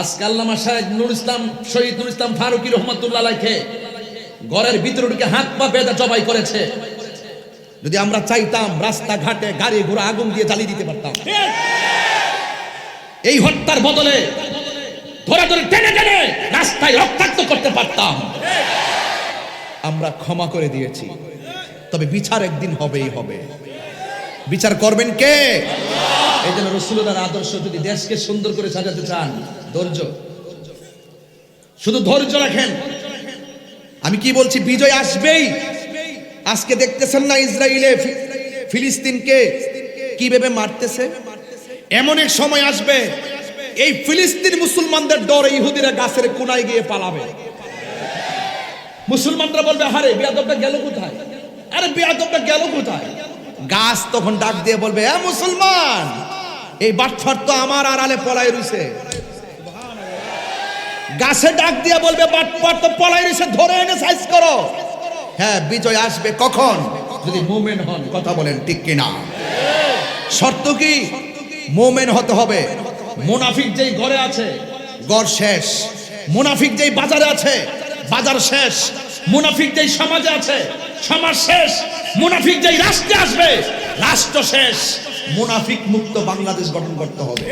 আজকে আল্লামা নুর ইসলাম, শহীদ নুর ইসলাম ফারুকি রহমতুল্লাহ ঘরের ভিতরে ঢুকে হাত পা বেঁধে জবাই করেছে। যদি আমরা চাইতাম রাস্তাঘাটে গাড়ি ঘোড়া আগুন দিয়ে দিতে পারতাম। এই হত্যার বদলে ধরে ধরে টেনে টেনে রাস্তায় রক্তাক্ত করতে পারতাম। আমরা ক্ষমা করে দিয়েছি। তবে বিচার একদিন হবেই হবে। বিচার করবেন কে? এই জন্য রসুলের আদর্শ যদি দেশকে সুন্দর করে সাজাতে চান, ধৈর্য। শুধু ধৈর্য রাখেন। আমি কি বলছি, বিজয় আসবেই। আজকে দেখতেছেন না ইসরায়েলে ফিলিস্তিনকে কীভাবে মারতেছে? এমন এক সময় আসবে, এই ফিলিস্তিন মুসলমানদের ডরে ইহুদিরা গাছের কোনায় গিয়ে পালাবে। মুসলমানরা বলবে হারে বিয়াদবটা গেল কোথায়? আরে, বিয়াদবটা গেল কোথায়? গাছ তখন ডাক দিয়ে বলবে, এ মুসলমান, এই বাটফার তো আমার আড়ালে পলাই রইছে। গাছে ডাক দিয়ে বলবে, বাটফার তো পলাই রইছে, ধরে এনে সাইজ করো। হ্যাঁ বিজয় আসবে কখন? যদি মুমেন্ট হন, কথা বলেন ঠিক কিনা? শর্ত কি? মোমেন হতে হবে। মুনাফিক যেই ঘরে আছে, ঘর শেষ। মুনাফিক যেই বাজারে আছে, বাজার শেষ। মুনাফিক যেই সমাজে আছে সমাজ শেষ মুনাফিক যেই রাষ্ট্রে আসবে রাষ্ট্র শেষ। মুনাফিক মুক্ত বাংলাদেশ গঠন করতে হবে।